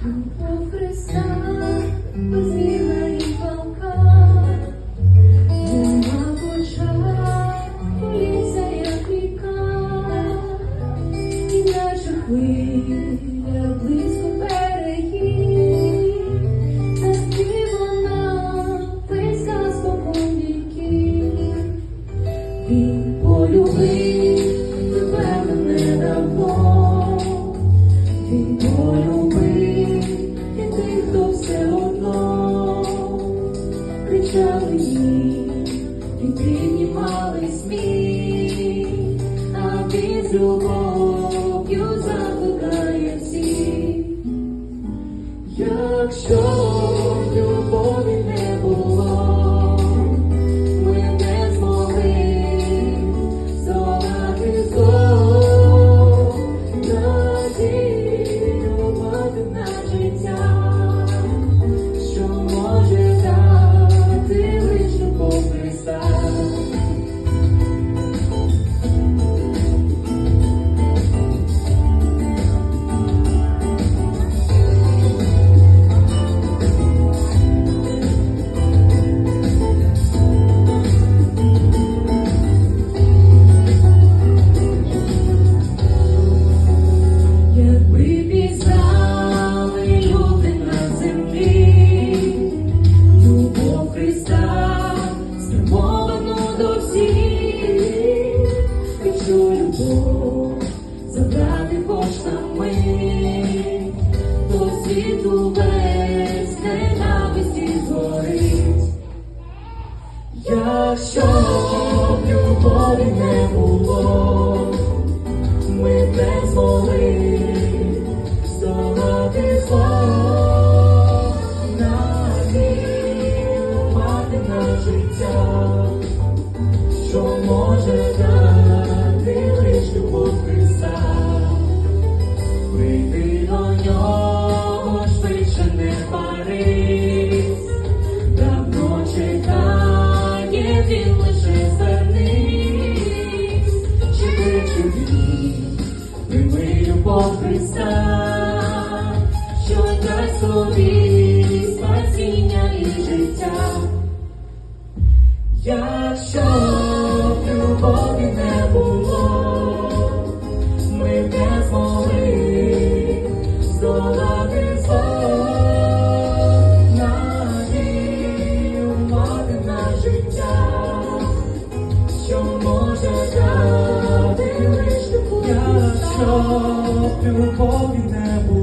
Tu pobre samba, і піднімали сміх, а з любов'ю закликає всіх. Якщо світу весь ненависті згорить. Якщо б любові не було, ми б не змогли здолати зло, надію мати на життя, що може дати тобі спасіння і життя. Якщо б любові не було, ми б не змогли здолати зло, надію мати на життя, що може дати лиш любов. Якщо б любові не було,